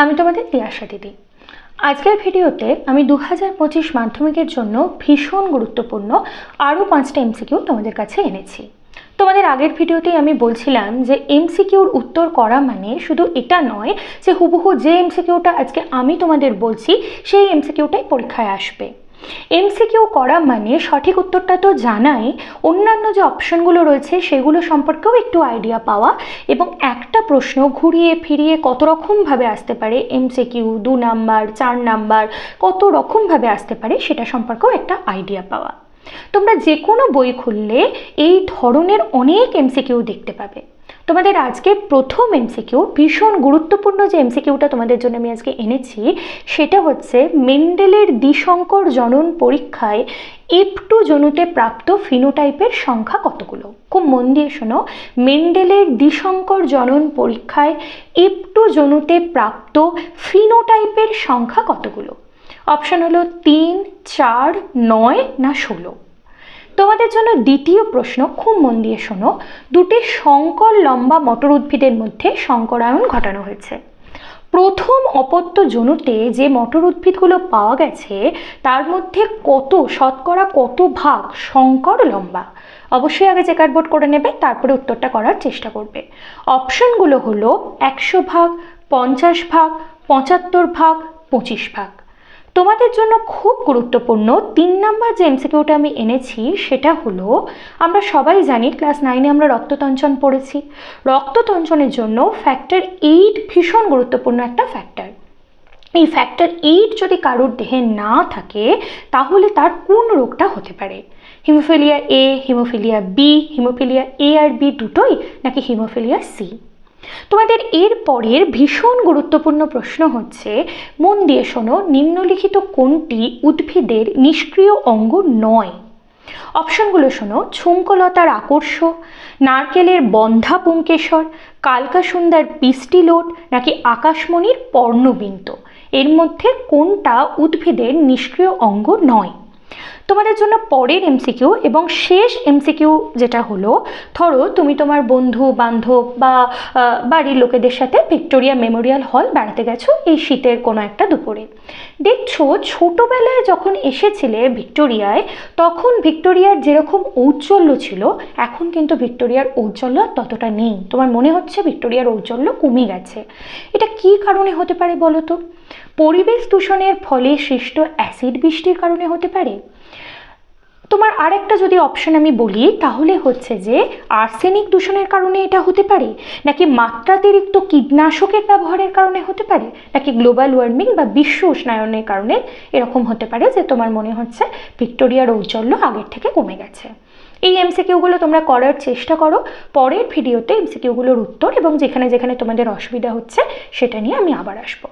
আমি তোমাদের তিয়াশা দিদি। আজকের ভিডিওতে আমি দু হাজার পঁচিশ মাধ্যমিকের জন্য ভীষণ গুরুত্বপূর্ণ আরও পাঁচটা এমসিকিউ তোমাদের কাছে এনেছি। তোমাদের আগের ভিডিওতেই আমি বলছিলাম যে এমসিকিউর উত্তর করা মানে শুধু এটা নয় যে হুবহু যে এমসিকিউটা আজকে আমি তোমাদের বলছি, সেই এমসিকিউটাই পরীক্ষায় আসবে। এমসিকিউ করা মানে সঠিক উত্তরটা তো জানাই। অন্যান্য যে অপশনগুলো রয়েছে, সেগুলো সম্পর্কেও একটু আইডিয়া পাওয়া এবং একটা প্রশ্ন ঘুরিয়ে ফিরিয়ে কত রকমভাবে আসতে পারে, এমসিকিউ, দু নাম্বার, চার নাম্বার, কত রকমভাবে আসতে পারে সেটা সম্পর্কেও একটা আইডিয়া পাওয়া। তোমরা যে কোনো বই খুললে এই ধরনের অনেক এমসিকিউ দেখতে পাবে। তোমাদের আজকে প্রথম এমসিকিউ ভীষণ গুরুত্বপূর্ণ যে এমসিকিউটা তোমাদের জন্য আমি আজকে এনেছি, সেটা হচ্ছে মেন্ডেলের দ্বিসংকর জনন পরীক্ষায় এফ জনুতে প্রাপ্ত ফিনোটাইপের সংখ্যা কতগুলো? খুব মন দিয়ে শোনো, মেন্ডেলের দ্বিসংকর জনন পরীক্ষায় এফ জনুতে প্রাপ্ত ফিনোটাইপের সংখ্যা কতগুলো? অপশন হলো তিন, চার, নয় না ষোলো। তোমাদের জন্য দ্বিতীয় প্রশ্ন, খুব মন দিয়ে শোনো। দুটি সংকর লম্বা মটর উদ্ভিদের মধ্যে সংকরায়ন ঘটানো হয়েছে। প্রথম অপত্য জনুতে যে মটর উদ্ভিদগুলো পাওয়া গেছে, তার মধ্যে কত, শতকরা কত ভাগ সংকর লম্বা? অবশ্যই আগে চেকারবোর্ড করে নেবে, তারপরে উত্তরটা করার চেষ্টা করবে। অপশনগুলো হলো একশো ভাগ, পঞ্চাশ ভাগ, পঁচাত্তর ভাগ, পঁচিশ ভাগ। তোমাদের জন্য খুব গুরুত্বপূর্ণ তিন নাম্বার যে এমসিকিউটা আমি এনেছি, সেটা হলো, আমরা সবাই জানি ক্লাস নাইনে আমরা রক্ততঞ্চন পড়েছি। রক্ততঞ্চনের জন্য ফ্যাক্টর এইট ভীষণ গুরুত্বপূর্ণ একটা ফ্যাক্টর এই ফ্যাক্টর এইট যদি কারোর দেহে না থাকে, তাহলে তার কোন রোগটা হতে পারে? Haemophilia A haemophilia B haemophilia A R B দুটোই নাকি হিমোফিলিয়া সি তোমাদের এর পরের ভীষণ গুরুত্বপূর্ণ প্রশ্ন হচ্ছে, মন দিয়ে শোনো, নিম্নলিখিত কোনটি উদ্ভিদের নিষ্ক্রিয় অঙ্গ নয়? অপশনগুলো শোনো ছুমকলতার আকর্ষ, নারকেলের বন্ধা পুঙ্কেশ্বর, কালকাসুন্দার পিস্টিলোট নাকি আকাশমণির পর্ণবিন্ত? এর মধ্যে কোনটা উদ্ভিদের নিষ্ক্রিয় অঙ্গ নয়? তোমাদের জন্য পরের এমসিকিউ এবং শেষ এমসিকিউ যেটা হলো, ধরো তুমি তোমার বন্ধু, বান্ধব বা বাড়ির লোকেদের সাথে ভিক্টোরিয়া মেমোরিয়াল হল বেড়াতে গেছো এই শীতের কোনো একটা দুপুরে। দেখছ ছোটোবেলায় যখন এসেছিলে ভিক্টোরিয়ায়, তখন ভিক্টোরিয়ার যেরকম ঔজ্জ্বল্য ছিল, এখন কিন্তু ভিক্টোরিয়ার ঔজ্জ্বল্য ততটা নেই। তোমার মনে হচ্ছে ভিক্টোরিয়ার ঔজ্জ্বল্য কমে গেছে। এটা কি কারণে হতে পারে বলো তো? পরিবেশ দূষণের ফলে সৃষ্ট অ্যাসিড বৃষ্টির কারণে হতে পারে? তোমার আরেকটা যদি অপশন আমি বলি, তাহলে হচ্ছে যে আর্সেনিক দূষণের কারণে এটা হতে পারে, নাকি মাত্রাতিরিক্ত কীটনাশকের ব্যবহারের কারণে হতে পারে, নাকি গ্লোবাল ওয়ার্মিং বা বিশ্ব উষ্ণায়নের কারণে এরকম হতে পারে যে তোমার মনে হচ্ছে ভিক্টোরিয়ার ঔজ্জ্বল্য আগের থেকে কমে গেছে। এই এমসিকিউগুলো তোমরা করার চেষ্টা করো, পরের ভিডিওতে এমসিকিউগুলোর উত্তর এবং যেখানে যেখানে তোমাদের অসুবিধা হচ্ছে, সেটা নিয়ে আমি আবার আসব।